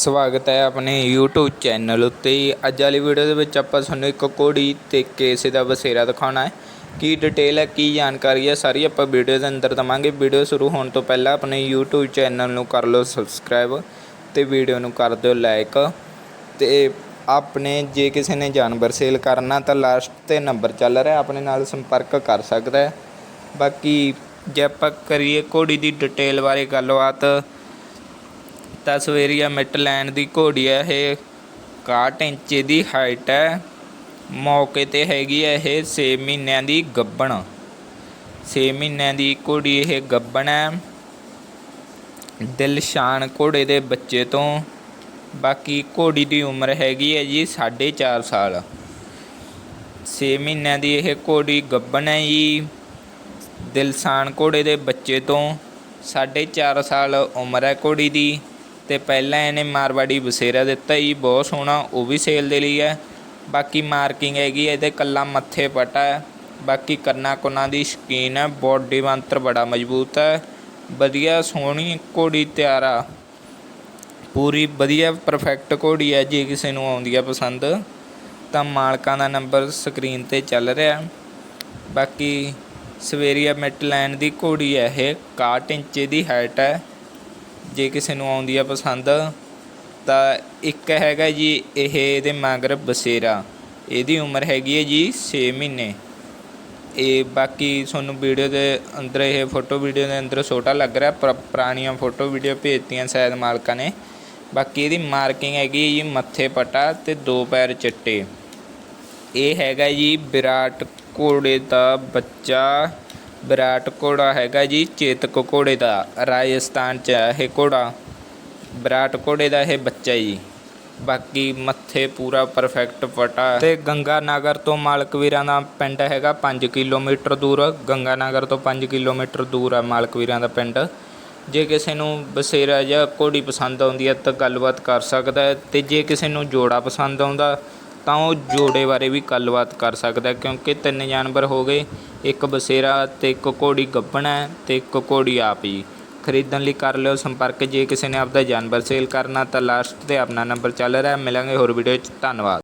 ਸਵਾਗਤ ਹੈ ਆਪਣੇ YouTube ਚੈਨਲ ਉੱਤੇ। ਅੱਜ ਵਾਲੀ ਵੀਡੀਓ ਦੇ ਵਿੱਚ ਆਪਾਂ ਤੁਹਾਨੂੰ ਇੱਕ ਘੋੜੀ ਤੇ ਕੇਸੇ ਦਾ ਬਸੇਰਾ ਦਿਖਾਉਣਾ ਹੈ। ਕੀ ਡਿਟੇਲ ਹੈ, ਕੀ ਜਾਣਕਾਰੀ ਹੈ, ਸਾਰੀ ਆਪਾਂ ਵੀਡੀਓ ਦੇ ਅੰਦਰ ਦਵਾਂਗੇ। ਵੀਡੀਓ ਸ਼ੁਰੂ ਹੋਣ ਤੋਂ ਪਹਿਲਾਂ ਆਪਣੇ YouTube ਚੈਨਲ ਨੂੰ ਕਰ ਲਓ ਸਬਸਕ੍ਰਾਈਬ ਤੇ ਵੀਡੀਓ ਨੂੰ ਕਰ ਦਿਓ ਲਾਈਕ ਤੇ ਆਪਣੇ ਜੇ ਕਿਸੇ ਨੇ ਜਾਨਵਰ ਸੇਲ ਕਰਨਾ ਤਾਂ ਲਾਸਟ ਤੇ ਨੰਬਰ ਚੱਲ ਰਿਹਾ, ਆਪਣੇ ਨਾਲ ਸੰਪਰਕ ਕਰ ਸਕਦਾ ਹੈ। ਬਾਕੀ ਜੇ ਆਪਾਂ ਕਰੀਏ ਘੋੜੀ ਦੀ ਡਿਟੇਲ ਬਾਰੇ ਗੱਲਬਾਤ ਤਾਂ ਸਵੇਰੀਆ ਮਿੱਟ ਲੈਣ ਦੀ ਘੋੜੀ ਹੈ ਇਹ। 61 ਇੰਚ ਦੀ ਹਾਈਟ ਹੈ ਮੌਕੇ ਤੇ ਹੈਗੀ ਹੈ ਇਹ 6 ਮਹੀਨਿਆਂ ਦੀ ਗੱਬਣ। 6 ਮਹੀਨਿਆਂ ਦੀ ਘੋੜੀ ਇਹ ਗੱਬਣ ਹੈ ਦਿਲਸ਼ਾਨ ਘੋੜੇ ਦੇ ਬੱਚੇ ਤੋਂ। ਬਾਕੀ ਘੋੜੀ ਦੀ ਉਮਰ ਹੈਗੀ ਹੈ ਜੀ 4.5 ਸਾਲ। 6 ਮਹੀਨਿਆਂ ਦੀ ਇਹ ਘੋੜੀ ਗੱਬਣ ਹੈ ਜੀ। ਦਿਲਸ਼ਾਨ ਘੋੜੇ ਦੇ ਬੱਚੇ ਤੋਂ। 4.5 ਸਾਲ ਉਮਰ ਹੈ ਘੋੜੀ ਦੀ। ਤੇ ਪਹਿਲਾਂ ਇਹਨੇ ਮਾਰਵਾੜੀ ਬਸੇਰਾ ਦਿੱਤਾ ਜੀ, ਬਹੁਤ ਸੋਹਣਾ, ਉਹ ਵੀ ਸੇਲ ਦੇ ਲਈ ਹੈ। ਬਾਕੀ ਮਾਰਕਿੰਗ ਹੈਗੀ ਇਹਦੇ ਕੱਲਾ ਮੱਥੇ ਪਟਾ ਹੈ। ਬਾਕੀ ਕੰਨਾਂ ਕੁੰਨਾਂ ਦੀ ਸ਼ਕੀਨ ਹੈ ਬੋਡੀ ਬੰਤਰ ਬੜਾ ਮਜ਼ਬੂਤ ਹੈ। ਵਧੀਆ ਸੋਹਣੀ ਘੋੜੀ ਤਿਆਰ ਆ। ਪੂਰੀ ਵਧੀਆ ਪਰਫੈਕਟ ਘੋੜੀ ਹੈ, ਜੇ ਕਿਸੇ ਨੂੰ ਆਉਂਦੀ ਹੈ ਪਸੰਦ, ਤਾਂ ਮਾਲਕਾਂ ਦਾ ਨੰਬਰ ਸਕਰੀਨ ਤੇ ਚੱਲ ਰਿਹਾ। ਬਾਕੀ ਸਵੇਰੀਆ ਮਿੱਟ ਲੈਣ ਦੀ ਘੋੜੀ ਹੈ, ਇਹ 61 ਇੰਚ ਦੀ ਹਾਈਟ ਹੈ। ਜੇ ਕਿਸੇ ਨੂੰ ਆਉਂਦੀ ਆ ਪਸੰਦ, ਤਾਂ ਇੱਕ ਹੈਗਾ ਜੀ ਇਹ ਇਹਦੇ ਮਗਰ ਬਸੇਰਾ। ਇਹਦੀ ਉਮਰ ਹੈਗੀ ਹੈ ਜੀ 6 ਮਹੀਨੇ। ਇਹ ਬਾਕੀ ਤੁਹਾਨੂੰ ਵੀਡੀਓ ਦੇ ਅੰਦਰ ਇਹ ਫੋਟੋ ਵੀਡੀਓ ਦੇ ਅੰਦਰ ਛੋਟਾ ਲੱਗ ਰਿਹਾ, ਪਰ, ਪੁਰਾਣੀਆਂ ਫੋਟੋ ਵੀਡੀਓ ਭੇਜਤੀਆਂ ਸ਼ਾਇਦ ਮਾਲਕਾਂ ਨੇ। ਬਾਕੀ ਇਹਦੀ ਮਾਰਕਿੰਗ ਹੈਗੀ ਜੀ ਮੱਥੇ ਪਟਾ ਤੇ ਦੋ ਪੈਰ ਚਿੱਟੇ। ਇਹ ਹੈਗਾ ਜੀ ਵਿਰਾਟ ਘੋੜੇ ਦਾ ਬੱਚਾ। ਵਿਰਾਟ ਘੋੜਾ ਹੈਗਾ ਜੀ, ਚੇਤਕ ਘੋੜੇ ਦਾ, ਰਾਜਸਥਾਨ ਚ ਹੈ ਇਹ ਘੋੜਾ। ਵਿਰਾਟ ਘੋੜੇ ਦਾ ਇਹ ਬੱਚਾ ਜੀ। ਬਾਕੀ ਮੱਥੇ ਪੂਰਾ ਪਰਫੈਕਟ ਪਟਾ ਤੇ ਗੰਗਾ ਨਗਰ ਤੋਂ ਮਾਲਕ ਵੀਰਾਂ ਦਾ ਪਿੰਡ ਹੈਗਾ 5 ਕਿਲੋਮੀਟਰ ਦੂਰ। ਗੰਗਾ ਨਗਰ ਤੋਂ 5 ਕਿਲੋਮੀਟਰ ਦੂਰ ਆ ਮਾਲਕ ਵੀਰਾਂ ਦਾ ਪਿੰਡ। ਜੇ ਕਿਸੇ ਨੂੰ ਬਸੇਰਾ ਜਾਂ ਘੋੜੀ ਪਸੰਦ ਆਉਂਦੀ ਹੈ ਤਾਂ ਗੱਲਬਾਤ ਕਰ ਸਕਦਾ ਹੈ। ਤੇ ਜੇ ਕਿਸੇ ਨੂੰ ਜੋੜਾ ਪਸੰਦ ਆਉਂਦਾ ਤਾਂ ਉਹ ਜੋੜੇ ਬਾਰੇ ਵੀ ਗੱਲਬਾਤ ਕਰ ਸਕਦਾ ਕਿਉਂਕਿ ਤਿੰਨ ਜਾਨਵਰ ਹੋ ਗਏ, ਇੱਕ ਬਸੇਰਾ ਅਤੇ ਇੱਕ ਘੋੜੀ ਗੱਭਣ ਹੈ ਅਤੇ ਇੱਕ ਘੋੜੀ ਆਪ ਜੀ ਖਰੀਦਣ ਲਈ ਕਰ ਲਿਓ ਸੰਪਰਕ, ਜੇ ਕਿਸੇ ਨੇ ਆਪਦਾ ਜਾਨਵਰ ਸੇਲ ਕਰਨਾ ਤਾਂ ਲਾਸਟ ਤੇ ਆਪਣਾ ਨੰਬਰ ਚੱਲ ਰਿਹਾ ਮਿਲਾਂਗੇ ਹੋਰ ਵੀਡੀਓ 'ਚ ਧੰਨਵਾਦ।